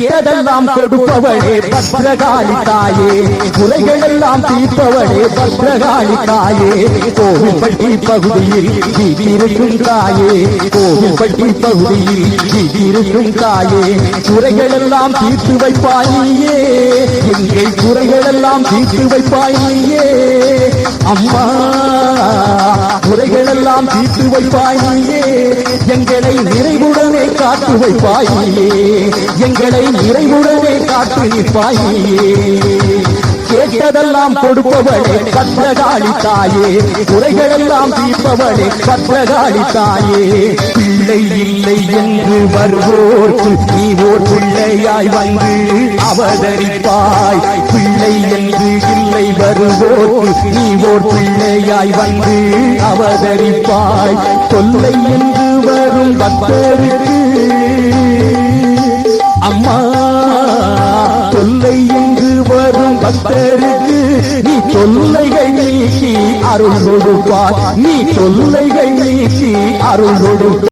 கேட்டதெல்லாம் கொடுப்பவளே பத்ரகாளி தாயே குறைகளெல்லாம் தீர்ப்பவளே பத்ரகாளி தாயே கோவில்பட்டி பகுதியில் வீதிருக்கும் தாயே. கோவில்பட்டி பகுதியில் வீதிருக்கும் தாயே. குறைகளெல்லாம் தீர்த்து வைப்பாயே எங்கள் குறைகளெல்லாம் தீர்த்து வைப்பாயே அம்மா குறைகளெல்லாம் தீர்த்து வைப்பாய். நீயே எங்களை நிறைவுடனே காத்து வைப்பாய். நீயே எங்களை நிறைவுடனே காத்து நிற்பாய். நீயே கேட்டதெல்லாம் கொடுப்பவளே பத்ரகாளி தாயே. குறைகளெல்லாம் தீர்ப்பவளே பத்ரகாளி தாயே. பிள்ளை இல்லை என்று வருவோர்க்கு நீ ஓர் பிள்ளையாய் வந்து அவதரிப்பாய். பிள்ளை என்று இல்லை வருவோர்க்கு நீ ஓர் பிள்ளையாய் வந்து அவதரிப்பாய். தொல்லை என்று வரும் பக்தருக்கு அம்மா தொல்லை என்று வரும் பக்தருக்கு நீ தொல்லைகள் நீக்கி அருள் கொடுப்பாய். நீ தொல்லைகள் நீக்கி அருள் கொடுப்பாய்.